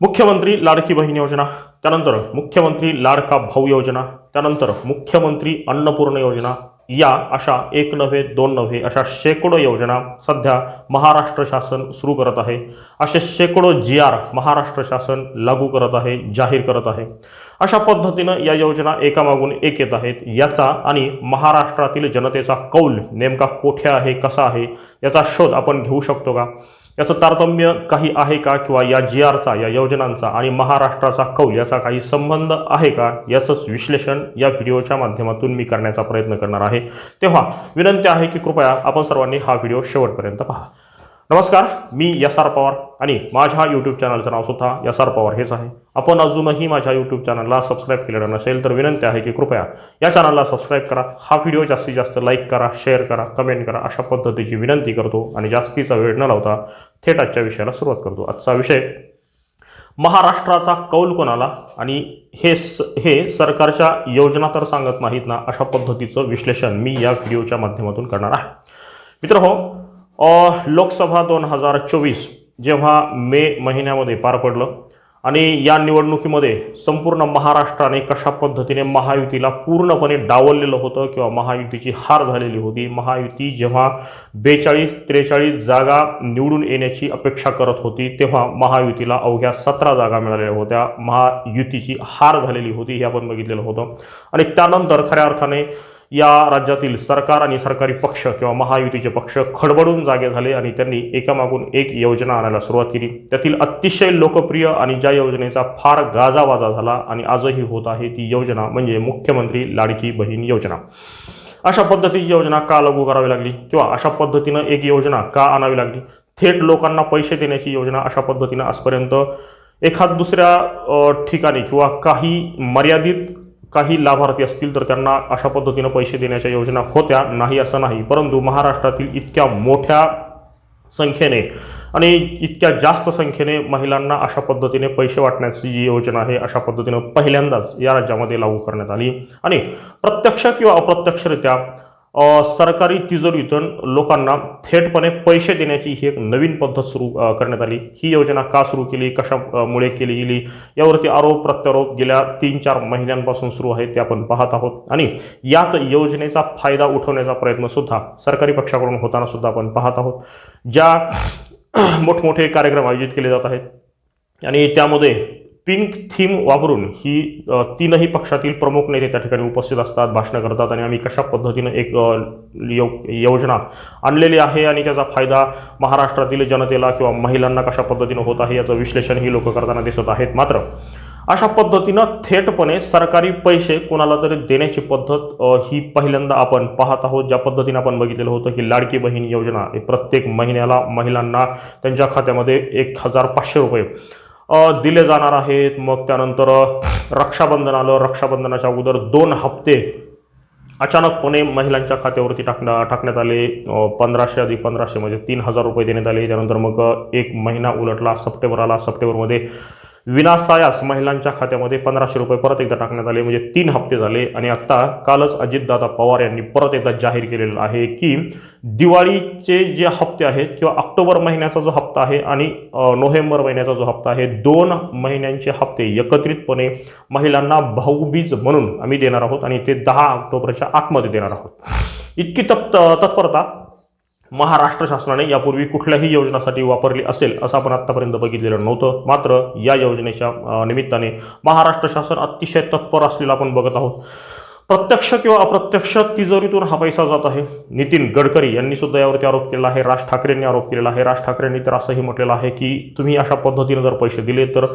मुख्यमंत्री लाडकी बहीण योजना त्यानंतर मुख्यमंत्री लाडका भाऊ योजना त्यानंतर मुख्यमंत्री अन्नपूर्ण योजना या अशा एक नव्हे दोन नव्हे अशा शेकडो योजना सध्या महाराष्ट्र शासन सुरू करत आहे. असे शेकडो जी आर महाराष्ट्र शासन लागू करत आहे जाहीर करत आहे. अशा पद्धतीनं या योजना एकामागून एक येत आहेत. याचा आणि महाराष्ट्रातील जनतेचा कौल नेमका कोठे आहे कसा आहे याचा शोध आपण घेऊ शकतो का? याचं तारतम्य काही आहे का किंवा या जी आरचा या योजनांचा आणि महाराष्ट्राचा कौल याचा काही संबंध आहे का? याचंच विश्लेषण या व्हिडिओच्या माध्यमातून मी करण्याचा प्रयत्न करणार आहे. तेव्हा विनंती आहे की कृपया आपण सर्वांनी हा व्हिडिओ शेवटपर्यंत पहा. नमस्कार मी यस आर पवार आणि माझ्या यूट्यूब चॅनलचं नाव सुद्धा यस आर पवार हेच आहे. आपण अजूनही माझ्या यूट्यूब चॅनलला सबस्क्राईब केलेलं नसेल तर विनंती आहे की कृपया या चॅनलला सबस्क्राईब करा. हा व्हिडिओ जास्तीत जास्त लाईक करा शेअर करा कमेंट करा अशा पद्धतीची विनंती करतो आणि जास्तीचा वेळ न लावता थेट आजच्या विषयाला सुरुवात करतो. आजचा विषय महाराष्ट्राचा कौल कोणाला आणि हे स हे सरकारच्या योजना तर सांगत नाहीत ना अशा पद्धतीचं विश्लेषण मी या व्हिडिओच्या माध्यमातून करणार आहे. मित्र हो लोकसभा दोन हजार चोवीस जेव्हा मे महिन्यामध्ये पार पडलं आणि या निवडणुकीमध्ये संपूर्ण महाराष्ट्राने कशा पद्धतीने महायुतीला पूर्णपणे डावललेलं होतं किंवा महायुतीची हार झालेली होती महायुती जेव्हा बेचाळीस त्रेचाळीस जागा निवडून येण्याची अपेक्षा करत होती तेव्हा महायुतीला अवघ्या सतरा जागा मिळालेल्या होत्या. महायुतीची हार झालेली होती हे आपण बघितलेलं होतं. आणि त्यानंतर खऱ्या अर्थाने या राज्यातील सरकार आणि सरकारी पक्ष किंवा महायुतीचे पक्ष खडबडून जागे झाले आणि त्यांनी एकामागून एक योजना आणायला सुरुवात केली. त्यातील अतिशय लोकप्रिय आणि ज्या योजनेचा फार गाजावाजा झाला आणि आजही होत आहे ती योजना म्हणजे मुख्यमंत्री लाडकी बहीण योजना. अशा पद्धतीची योजना का लागू करावी लागली किंवा अशा पद्धतीनं एक योजना का आणावी लागली? थेट लोकांना पैसे देण्याची योजना अशा पद्धतीनं आजपर्यंत एखाद दुसऱ्या ठिकाणी किंवा काही मर्यादित काही लाभार्थी असतील तर त्यांना अशा पद्धतीनं पैसे देण्याच्या योजना होत्या नाही असं नाही. परंतु महाराष्ट्रातील इतक्या मोठ्या संख्येने आणि इतक्या जास्त संख्येने महिलांना अशा पद्धतीने पैसे वाटण्याची जी योजना आहे अशा पद्धतीनं पहिल्यांदाच या राज्यामध्ये लागू करण्यात आली. आणि प्रत्यक्ष किंवा अप्रत्यक्षरित्या सरकारी तिजोरीतून लोकांना थेटपणे पैसे देण्याची ही एक नवीन पद्धत सुरू करण्यात आली. ही योजना का सुरू केली? कशामुळे केली गेली? यावरती आरोप प्रत्यारोप गेल्या तीन चार महिन्यांपासून सुरू आहे ते आपण पाहत आहोत. आणि याच योजनेचा फायदा उठवण्याचा प्रयत्न सुद्धा सरकारी पक्षाकडून होताना सुद्धा आपण पाहत आहोत. ज्या मोठमोठे कार्यक्रम आयोजित केले जात आहेत आणि त्यामध्ये पिंक थीम वापरून ही तीनही पक्षातील प्रमुख नेते त्या ठिकाणी उपस्थित असतात भाषणं करतात आणि आम्ही कशा पद्धतीनं एक यो योजना आणलेली आहे आणि त्याचा फायदा महाराष्ट्रातील जनतेला किंवा महिलांना कशा पद्धतीनं होत आहे याचं विश्लेषण ही लोक करताना दिसत आहेत. मात्र अशा पद्धतीनं थेटपणे सरकारी पैसे कोणाला तरी देण्याची पद्धत ही पहिल्यांदा आपण पाहत आहोत. ज्या पद्धतीने आपण बघितलेलं होतं की लाडकी बहीण योजना प्रत्येक महिन्याला महिलांना त्यांच्या खात्यामध्ये एक हजार पाचशे रुपये दिले जाणार आहेत. मग त्यानंतर रक्षाबंधन आलं रक्षाबंधनाच्या अगोदर दोन हप्ते अचानकपणे महिलांच्या खात्यावरती टाकण्या टाकण्यात आले. पंधराशे अधिक पंधराशे म्हणजे तीन हजार रुपये देण्यात आले. त्यानंतर मग एक महिना उलटला सप्टेंबर आला सप्टेंबरमध्ये विनासायास महिलांच्या खात्यामध्ये पंधराशे रुपये परत एकदा टाकण्यात आले म्हणजे तीन हप्ते झाले. आणि आत्ता कालच अजितदादा पवार यांनी परत एकदा जाहीर केलेलं आहे की दिवाळीचे जे हप्ते आहेत किंवा ऑक्टोबर महिन्याचा जो हप्ता आहे आणि नोव्हेंबर महिन्याचा जो हप्ता आहे दोन महिन्यांचे हप्ते एकत्रितपणे महिलांना भाऊबीज म्हणून आम्ही देणार आहोत आणि ते दहा ऑक्टोबरच्या आतमध्ये देणार आहोत. इतकी तप तत्परता महाराष्ट्र शासनाने यापूर्वी कुठल्याही योजनासाठी वापरली असेल असं आपण आत्तापर्यंत बघितलेलं नव्हतं. मात्र या योजनेच्या निमित्ताने महाराष्ट्र शासन अतिशय तत्पर असलेलं आपण बघत आहोत. प्रत्यक्ष किंवा अप्रत्यक्ष तिजोरीतून हा पैसा जात आहे. नितीन गडकरी यांनी सुद्धा यावरती आरोप केला आहे. राज ठाकरेंनी आरोप केलेला आहे. राज ठाकरेंनी तर असंही म्हटलेलं आहे की तुम्ही अशा पद्धतीने जर पैसे दिले तर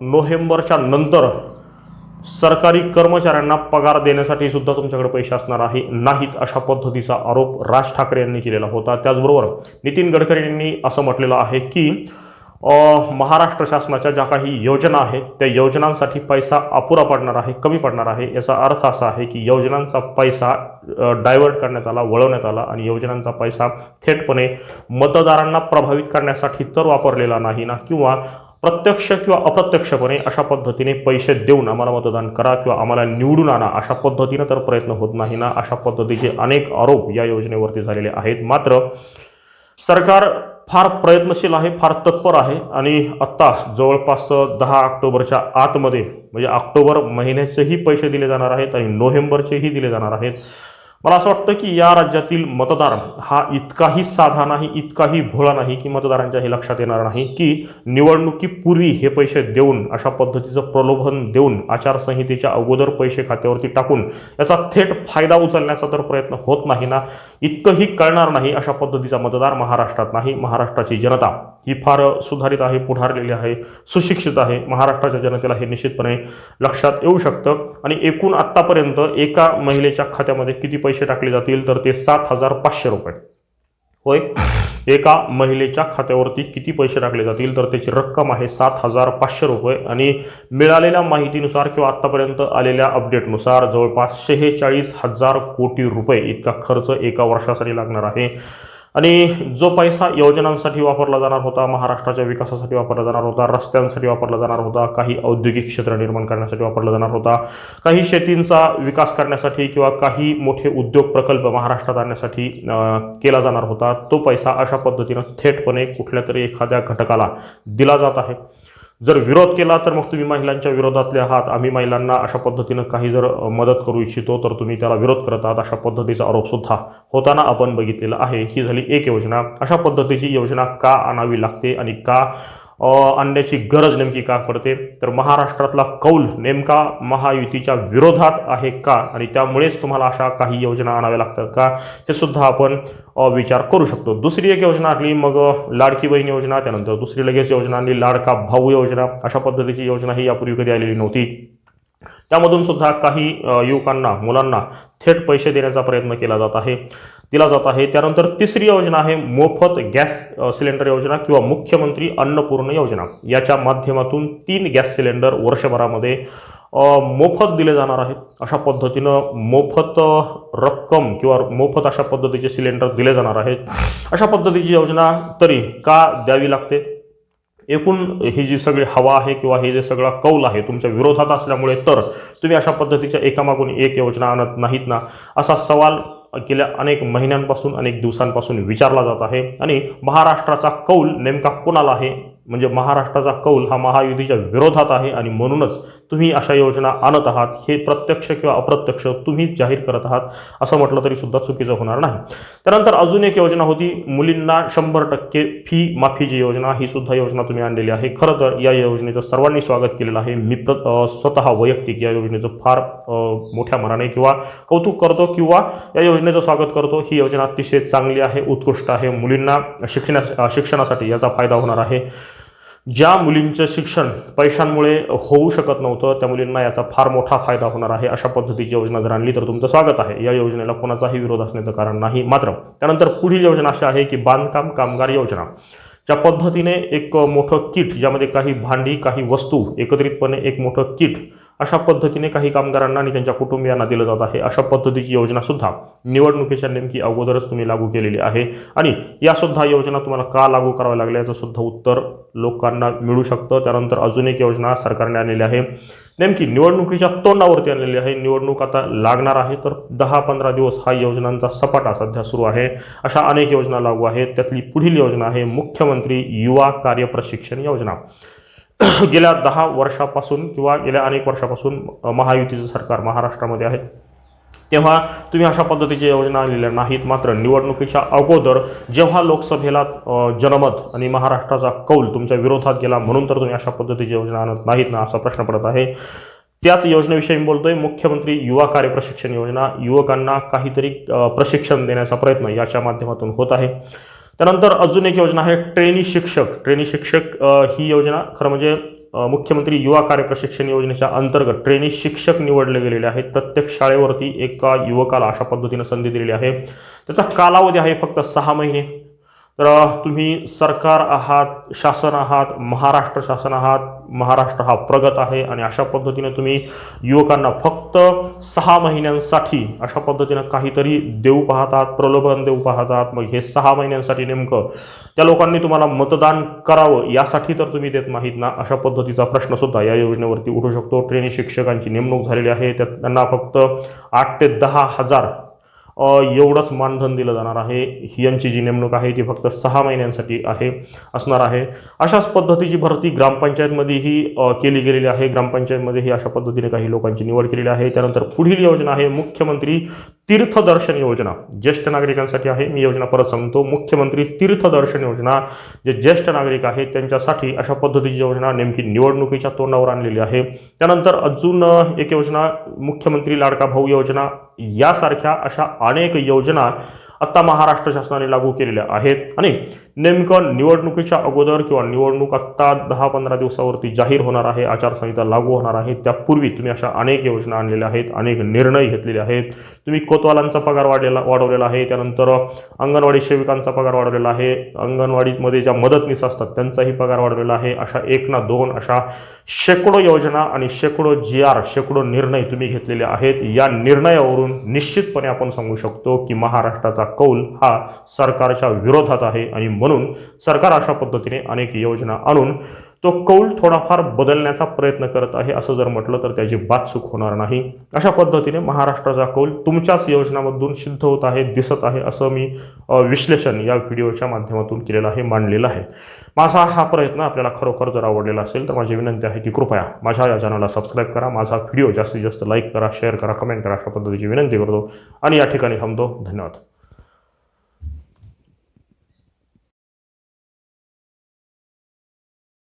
नोव्हेंबरच्या नंतर सरकारी कर्मचाऱ्यांना पगार देण्यासाठी सुद्धा तुमच्याकडे पैसे असणार आहे नाहीत अशा पद्धतीचा आरोप राज ठाकरे यांनी केलेला होता. त्याचबरोबर नितीन गडकरी यांनी असं म्हटलेलं आहे की महाराष्ट्र शासनाच्या ज्या काही योजना आहेत त्या योजनांसाठी पैसा अपुरा पडणार आहे कमी पडणार आहे. याचा अर्थ असा आहे की योजनांचा पैसा डायव्हर्ट करण्यात आला वळवण्यात आला आणि योजनांचा पैसा थेटपणे मतदारांना प्रभावित करण्यासाठी तर वापरलेला नाही ना किंवा प्रत्यक्ष किंवा अप्रत्यक्षपणे अशा पद्धतीने पैसे देऊन आम्हाला मतदान करा किंवा आम्हाला निवडून आणा अशा पद्धतीनं तर प्रयत्न होत नाही ना. अशा पद्धतीचे अनेक आरोप या योजनेवरती झालेले आहेत. मात्र सरकार फार प्रयत्नशील आहे फार तत्पर आहे आणि आत्ता जवळपास दहा ऑक्टोबरच्या आतमध्ये म्हणजे ऑक्टोबर महिन्याचेही पैसे दिले जाणार आहेत आणि नोव्हेंबरचेही दिले जाणार आहेत. मला असं वाटतं की या राज्यातील मतदार हा इतकाही साधा नाही इतकाही भोळा नाही की मतदारांच्या हे लक्षात येणार नाही की निवडणुकीपूर्वी हे पैसे देऊन अशा पद्धतीचं प्रलोभन देऊन आचारसंहितेच्या अगोदर पैसे खात्यावरती टाकून याचा थेट फायदा उचलण्याचा तर प्रयत्न होत नाही ना. इतकंही कळणार नाही अशा पद्धतीचा मतदार महाराष्ट्रात नाही महाराष्ट्राची जनता. ही फार सुधारित आहे पुढारलेली आहे सुशिक्षित आहे. महाराष्ट्राच्या जनतेला हे निश्चितपणे लक्षात येऊ शकतं. आणि एकूण आत्तापर्यंत एका महिलेच्या खात्यामध्ये किती पैसे टाकले जातील? तर ते सात हजार पाचशे रुपये. होय? एका महिलेच्या खात्यावरती किती पैसे टाकले जातील? तर त्याची रक्कम आहे सात हजार पाचशे रुपये. आणि मिळालेल्या माहितीनुसार किंवा आत्तापर्यंत आलेल्या अपडेटनुसार जवळपास शेहेचाळीस हजार कोटी रुपये इतका खर्च एका वर्षासाठी लागणार आहे. आणि जो पैसा योजनांसाठी वापरला जाणार होता महाराष्ट्राच्या विकासासाठी वापरला जाणार होता रस्त्यांसाठी वापरला जाणार होता काही औद्योगिक क्षेत्र निर्माण करण्यासाठी वापरला जाणार होता काही शेतींचा विकास करण्यासाठी किंवा काही मोठे उद्योग प्रकल्प महाराष्ट्रात आणण्यासाठी केला जाणार होता तो पैसा अशा पद्धतीनं थेटपणे कुठल्या तरी एखाद्या घटकाला दिला जात आहे. जर विरोध केला तर मग तुम्ही महिलांच्या विरोधातले आहात. आम्ही महिलांना अशा पद्धतीनं काही जर मदत करू इच्छितो तर तुम्ही त्याला विरोध करत आहात. अशा पद्धतीचा आरोपसुद्धा होताना आपण बघितलेला आहे. ही झाली एक योजना. अशा पद्धतीची योजना का आणावी लागते आणि का आणण्याची गरज नेमकी का पडते? तर महाराष्ट्रातला कौल नेमका महायुतीच्या विरोधात आहे का? आणि त्यामुळेच तुम्हाला अशा काही योजना आणाव्या लागतात का? हे सुद्धा आपण विचार करू शकतो. दुसरी एक योजना आणली मग लाडकी बहीण योजना त्यानंतर दुसरी लगेच योजना आणली लाडका भाऊ योजना. अशा पद्धतीची योजना ही यापूर्वी कधी आलेली नव्हती. त्यामधून सुद्धा काही युवकांना मुलांना थेट पैसे देण्याचा प्रयत्न केला जात आहे दिला जात आहे. त्यानंतर तिसरी योजना आहे मोफत गॅस सिलेंडर योजना किंवा मुख्यमंत्री अन्नपूर्ण योजना. याच्या माध्यमातून तीन गॅस सिलेंडर वर्षभरामध्ये मोफत दिले जाणार आहेत. अशा पद्धतीनं मोफत रक्कम किंवा मोफत अशा पद्धतीचे सिलेंडर दिले जाणार आहेत. अशा पद्धतीची योजना तरी का द्यावी लागते? एकूण ही जी सगळी हवा आहे किंवा हे जे सगळा कौल आहे तुमच्या विरोधात असल्यामुळे तर तुम्ही अशा पद्धतीच्या एकामागून एक योजना आणत नाहीत ना? असा सवाल गेल्या अनेक महिन्यांपासून अनेक दिवसांपासून विचारला जात आहे. आणि महाराष्ट्राचा कौल नेमका कोणाला आहे? म्हणजे महाराष्ट्राचा कौल हा महायुतीच्या विरोधात आहे आणि म्हणूनच तुम्ही अशा योजना आणत आहात हे प्रत्यक्ष किंवा अप्रत्यक्ष तुम्हीच जाहीर करत आहात असं म्हटलं तरी सुद्धा चुकीचं होणार नाही. त्यानंतर अजून एक योजना होती मुलींना शंभर टक्के फी माफीची योजना ही सुद्धा योजना तुम्ही आणलेली आहे. खरं तर या योजनेचं सर्वांनी स्वागत केलेलं आहे. मी प्र स्वतः वैयक्तिक या योजनेचं फार मोठ्या मनाने किंवा कौतुक करतो किंवा या योजनेचं स्वागत करतो. ही योजना अतिशय चांगली आहे उत्कृष्ट आहे. मुलींना शिक्षणा शिक्षणासाठी याचा फायदा होणार आहे. ज्या मुलींचं शिक्षण पैशांमुळे होऊ शकत नव्हतं त्या मुलींना याचा फार मोठा फायदा होणार आहे अशा पद्धतीची योजना जर आणली तर तुमचं स्वागत आहे. या योजनेला कोणाचाही विरोध असण्याचं कारण नाही. मात्र त्यानंतर पुढील योजना अशी आहे की बांधकाम कामगार योजना. ज्या पद्धतीने एक मोठं किट ज्यामध्ये काही भांडी काही वस्तू एकत्रितपणे एक मोठं किट अशा पद्धतीने काही कामगारांना आणि त्यांच्या कुटुंबियांना दिलं जात आहे. अशा पद्धतीची योजनासुद्धा निवडणुकीच्या नेमकी अगोदरच तुम्ही लागू केलेली आहे. आणि यासुद्धा योजना तुम्हाला का लागू कराव्या लागल्या याचंसुद्धा उत्तर लोकांना मिळू शकतं. त्यानंतर अजून एक योजना सरकारने आणलेली आहे. नेमकी निवडणुकीच्या तोंडावरती आणलेली आहे. निवडणूक आता लागणार आहे तर दहा पंधरा दिवस हा योजनांचा सपाटा सध्या सुरू आहे. अशा अनेक योजना लागू आहेत. त्यातली पुढील योजना आहे मुख्यमंत्री युवा कार्य प्रशिक्षण योजना. गेल्या दहा वर्षापासून किंवा गेल्या अनेक वर्षापासून महायुतीचं सरकार महाराष्ट्रामध्ये आहे. तेव्हा तुम्ही अशा पद्धतीच्या योजना आणलेल्या नाहीत. मात्र निवडणुकीच्या अगोदर जेव्हा लोकसभेला जनमत आणि महाराष्ट्राचा कौल तुमच्या विरोधात गेला म्हणून तर तुम्ही अशा पद्धतीची योजना आणत नाहीत ना असा प्रश्न पडत आहे. त्याच योजनेविषयी मी बोलतोय. मुख्यमंत्री युवा कार्य प्रशिक्षण योजना युवकांना काहीतरी प्रशिक्षण देण्याचा प्रयत्न याच्या माध्यमातून होत आहे. त्यानंतर अजून एक योजना आहे ट्रेनी शिक्षक. ट्रेनी शिक्षक ही योजना खरं म्हणजे मुख्यमंत्री युवा कार्य प्रशिक्षण योजनेच्या अंतर्गत ट्रेनी शिक्षक निवडले गेलेले आहेत. प्रत्येक शाळेवरती एका युवकाला अशा पद्धतीनं संधी दिलेली आहे. त्याचा कालावधी आहे फक्त सहा महिने. तर तुम्ही सरकार आहात शासन आहात महाराष्ट्र शासन आहात महाराष्ट्र हा प्रगत आहे आणि अशा पद्धतीने तुम्ही युवकांना फक्त सहा महिन्यांसाठी अशा पद्धतीनं काहीतरी देऊ पाहतात प्रलोभन देऊ पाहतात. मग हे सहा महिन्यांसाठी नेमकं त्या लोकांनी तुम्हाला मतदान करावं यासाठी तर तुम्ही देत नाहीत ना अशा पद्धतीचा प्रश्नसुद्धा या योजनेवरती उठू शकतो. ट्रेनी शिक्षकांची नेमणूक झालेली आहे. त्यात त्यांना फक्त आठ ते दहा हजार एवढंच मानधन दिलं जाणार आहे. ही यांची जी नेमणूक आहे ती फक्त सहा महिन्यांसाठी आहे असणार आहे. अशाच पद्धतीची भरती ग्रामपंचायतमध्येही केली गेलेली आहे. ग्रामपंचायतमध्येही अशा पद्धतीने काही लोकांची निवड केलेली आहे. त्यानंतर पुढील योजना आहे मुख्यमंत्री तीर्थदर्शन योजना. ज्येष्ठ नागरिकांसाठी आहे. मी योजना परत सांगतो. मुख्यमंत्री तीर्थदर्शन योजना. जे ज्येष्ठ नागरिक आहेत त्यांच्यासाठी अशा पद्धतीची योजना नेमकी निवडणुकीच्या तोंडावर आणलेली आहे. त्यानंतर अजून एक योजना मुख्यमंत्री लाडका भाऊ योजना. यासारख्या अशा अनेक योजना आत्ता महाराष्ट्र शासनाने लागू केलेल्या आहेत. आणि नेमकं निवडणुकीच्या अगोदर किंवा निवडणूक आत्ता दहा पंधरा दिवसावरती जाहीर होणार आहे आचारसंहिता लागू होणार आहे त्यापूर्वी तुम्ही अशा अनेक योजना आणलेल्या आहेत अनेक निर्णय घेतलेले आहेत. तुम्ही कोतवालांचा पगार वाढलेला वाढवलेला आहे त्यानंतर अंगणवाडी सेविकांचा पगार वाढवलेला आहे अंगणवाडीमध्ये ज्या मदतनीस असतात त्यांचाही पगार वाढवलेला आहे अशा एक ना दोन अशा शेकडो योजना आणि शेकडो जी आर शेकडो निर्णय तुम्ही घेतलेले आहेत. या निर्णयावरून निश्चितपणे आपण सांगू शकतो की महाराष्ट्राचा कौल हा सरकारच्या विरोधात आहे आणि म्हणून सरकार अशा पद्धतीने अनेक योजना आणून तो कौल थोडाफार बदलण्याचा प्रयत्न करत आहे असं जर म्हटलं तर त्याची बात चूक होणार नाही. अशा पद्धतीने महाराष्ट्राचा कौल तुमच्याच योजनामधून सिद्ध होत आहे दिसत आहे असं मी विश्लेषण या व्हिडिओच्या माध्यमातून केलेलं आहे मांडलेलं आहे. माझा हा प्रयत्न आपल्याला खरोखर जर आवडलेला असेल तर माझी विनंती आहे की कृपया माझ्या या चॅनलला सबस्क्राईब करा माझा व्हिडिओ जास्तीत जास्त लाईक करा शेअर करा कमेंट करा अशा पद्धतीची विनंती करतो. आणि या ठिकाणी थांबतो. धन्यवाद.